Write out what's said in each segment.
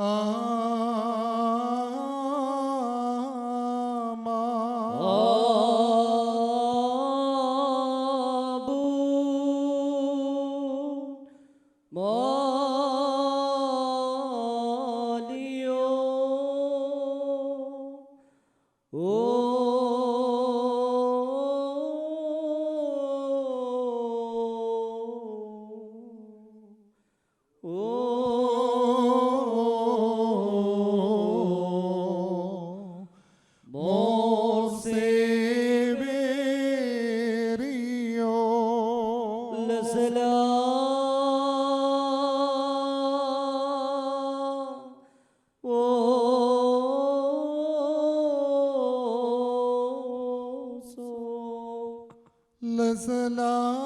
ah سلام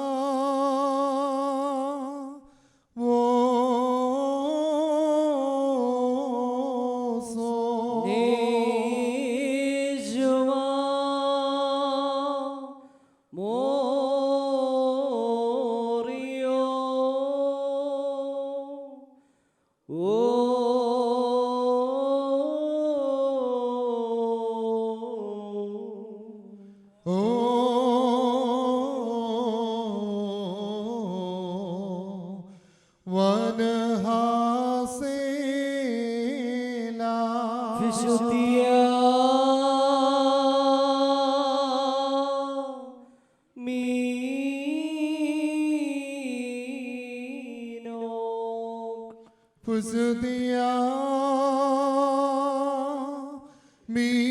Nijwa Fusudiya Mino Fusudiya Mino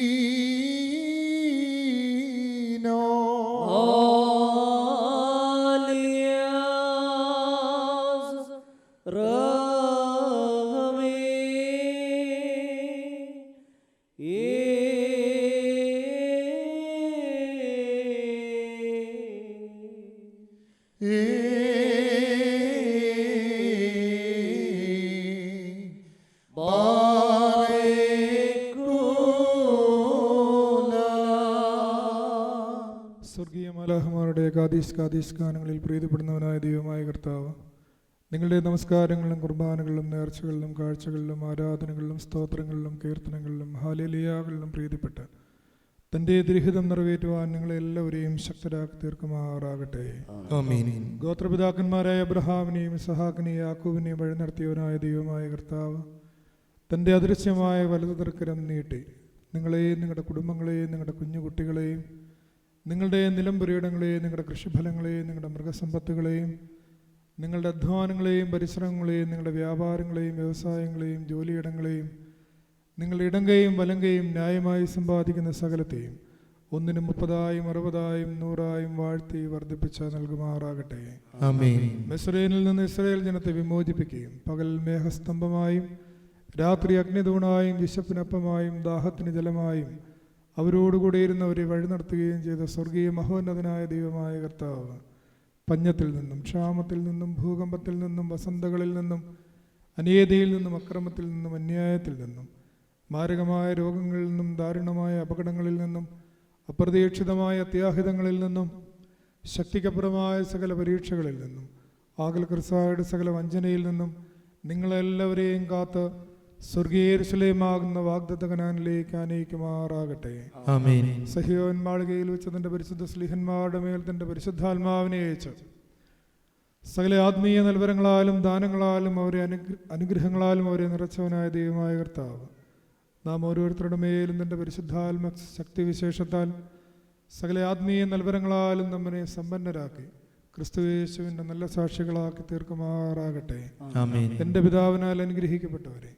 മലാഹമാരുടെ കാതീസ് കാതീസ് ഗാനങ്ങളിൽ പ്രീതിപ്പെടുന്നവനായ ദൈവമായ കർത്താവ് നിങ്ങളുടെ നമസ്കാരങ്ങളും കുർബാനകളിലും നേർച്ചകളിലും കാഴ്ചകളിലും ആരാധനകളിലും സ്തോത്രങ്ങളിലും കീർത്തനങ്ങളിലും ഹാലിലിയാകളിലും പ്രീതിപ്പെട്ട് തന്റെ ദുരിഹിതം നിറവേറ്റുവാൻ നിങ്ങളെല്ലാവരെയും ശക്തരാക്കി തീർക്കുമാറാകട്ടെ. ഗോത്രപിതാക്കന്മാരായ അബ്രഹാമിനെയും സഹാക്കിനെയും യാക്കൂബിനെയും വഴി നടത്തിയവനായ ദൈവമായ കർത്താവ് തന്റെ അദൃശ്യമായ വലതു തർക്കരം നീട്ടി നിങ്ങളെയും നിങ്ങളുടെ കുടുംബങ്ങളെയും നിങ്ങളുടെ കുഞ്ഞുകുട്ടികളെയും നിങ്ങളുടെ നിലംപുരയിടങ്ങളെയും നിങ്ങളുടെ കൃഷിഫലങ്ങളെയും നിങ്ങളുടെ മൃഗസമ്പത്തുകളെയും നിങ്ങളുടെ അധ്വാനങ്ങളെയും പരിശ്രമങ്ങളെയും നിങ്ങളുടെ വ്യാപാരങ്ങളെയും വ്യവസായങ്ങളെയും ജോലിയിടങ്ങളെയും നിങ്ങളുടെ ഇടങ്കയും വലങ്കയും ന്യായമായി സമ്പാദിക്കുന്ന സകലത്തെയും ഒന്നിനും മുപ്പതായും അറുപതായും നൂറായും വാഴ്ത്തി വർദ്ധിപ്പിച്ച് നൽകുമാറാകട്ടെ. മെസ്രൈനിൽ നിന്ന് ഇസ്രയേൽ ജനത്തെ വിമോചിപ്പിക്കുകയും പകൽ മേഘസ്തംഭമായും രാത്രി അഗ്നിതൂണായും വിശപ്പിനപ്പമായും ദാഹത്തിന് ജലമായും അവരോടുകൂടെ ഇരുന്നവരെ വഴി നടത്തുകയും ചെയ്ത സ്വർഗീയ മഹോന്നതനായ ദൈവമായ കർത്താവ് പഞ്ഞത്തിൽ നിന്നും ക്ഷാമത്തിൽ നിന്നും ഭൂകമ്പത്തിൽ നിന്നും വസന്തകളിൽ നിന്നും അനിയതയിൽ നിന്നും അക്രമത്തിൽ നിന്നും അന്യായത്തിൽ നിന്നും മാരകമായ രോഗങ്ങളിൽ നിന്നും ദാരുണമായ അപകടങ്ങളിൽ നിന്നും അപ്രതീക്ഷിതമായ അത്യാഹിതങ്ങളിൽ നിന്നും ശക്തിക്കപ്പുറമായ സകല പരീക്ഷകളിൽ നിന്നും ആകൽ ക്രിസായുടെ സകല വഞ്ചനയിൽ നിന്നും നിങ്ങളെല്ലാവരെയും കാത്ത് സ്വർഗീയരുശലേമാകുന്ന വാഗ്ദത്ത കനാനിലേക്ക് ആനയിക്കുമാറാകട്ടെ സഹിയോൻ മാളികയിൽ വെച്ച് തന്റെ പരിശുദ്ധ സ്ലിഹന്മാരുടെ മേൽ തന്റെ പരിശുദ്ധാത്മാവിനെ അയച്ചു. സകല ആത്മീയ നൽവരങ്ങളാലും ദാനങ്ങളാലും അവരെ അനുഗ്ര അനുഗ്രഹങ്ങളാലും അവരെ നിറച്ചവനായ ദൈവമായ കർത്താവ്. നാം ഓരോരുത്തരുടെ മേലും തന്റെ പരിശുദ്ധാത്മ ശക്തിവിശേഷത്താൽ സകല ആത്മീയ നൽവരങ്ങളാലും നമ്മെ സമ്പന്നരാക്കി ക്രിസ്തുയേശുവിന്റെ നല്ല സാക്ഷികളാക്കി തീർക്കുമാറാകട്ടെ. എന്റെ പിതാവിനാൽ അനുഗ്രഹിക്കപ്പെട്ടവരെ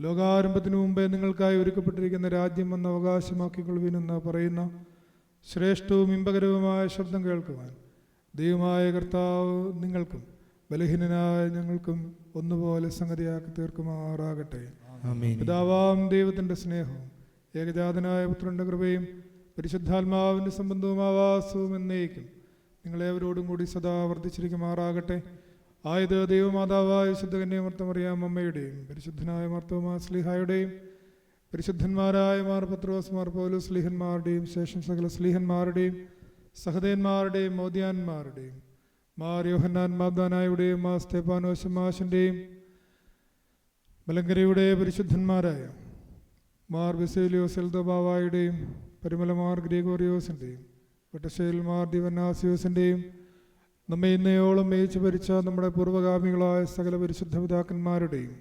ലോകാരംഭത്തിനു മുമ്പേ നിങ്ങൾക്കായി ഒരുക്കപ്പെട്ടിരിക്കുന്ന രാജ്യം എന്ന അവകാശമാക്കിക്കൊള്ളുവിനെന്ന് പറയുന്ന ശ്രേഷ്ഠവും ഇമ്പകരവുമായ ശബ്ദം കേൾക്കുവാൻ ദൈവമായ കർത്താവ് നിങ്ങൾക്കും ബലഹീനനായ ഞങ്ങൾക്കും ഒന്നുപോലെ സംഗതിയാക്കി തീർക്കുമാറാകട്ടെ. പിതാവാം ദൈവത്തിന്റെ സ്നേഹവും ഏകജാതനായ പുത്രന്റെ കൃപയും പരിശുദ്ധാത്മാവിന്റെ സംബന്ധവും ആവാസവും എന്നേക്കും. നിങ്ങളെവരോടും കൂടി സദാ വർദ്ധിച്ചിരിക്കുമാറാകട്ടെ. ആയത് ദൈവമാതാവായ ശുദ്ധകന്യ മർത്തമറിയാം അമ്മയുടെയും പരിശുദ്ധനായ മർത്തോമാ സ്ലിഹായുടെയും പരിശുദ്ധന്മാരായ മാർ പത്രോസ് മാർ പൗലു സ്ലിഹന്മാരുടെയും ശേഷം സകല സ്ലിഹന്മാരുടെയും സഹദേന്മാരുടെയും മോദ്യാന്മാരുടെയും മാർ യോഹന്നാൻ മാബ്ദാനായുടെയും മാ സ്തേപ്പാനോശമാശിന്റെയും മലങ്കരയുടെ പരിശുദ്ധന്മാരായ മാർ ബിസേലിയോസ് സെൽദോബാവായുടെയും പരിമലമാർ ഗ്രീഗോറിയോസിന്റെയും വട്ടശ്ശേൽ മാർ ദിവനാസിയോസിന്റെയും നമ്മെ ഇന്നയോളം മേയിച്ചു ഭരിച്ച നമ്മുടെ പൂർവഗാമികളായ സകല പരിശുദ്ധ പിതാക്കന്മാരുടെയും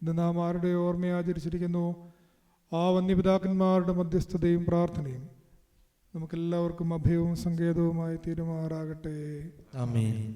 ഇന്ന് നാം ആരുടെ ഓർമ്മയെ ആചരിച്ചിരിക്കുന്നു? ആ വന്യപിതാക്കന്മാരുടെ മധ്യസ്ഥതയും പ്രാർത്ഥനയും നമുക്കെല്ലാവർക്കും അഭയവും സങ്കേതവുമായി തീരുമാറാകട്ടെ. ആമേൻ.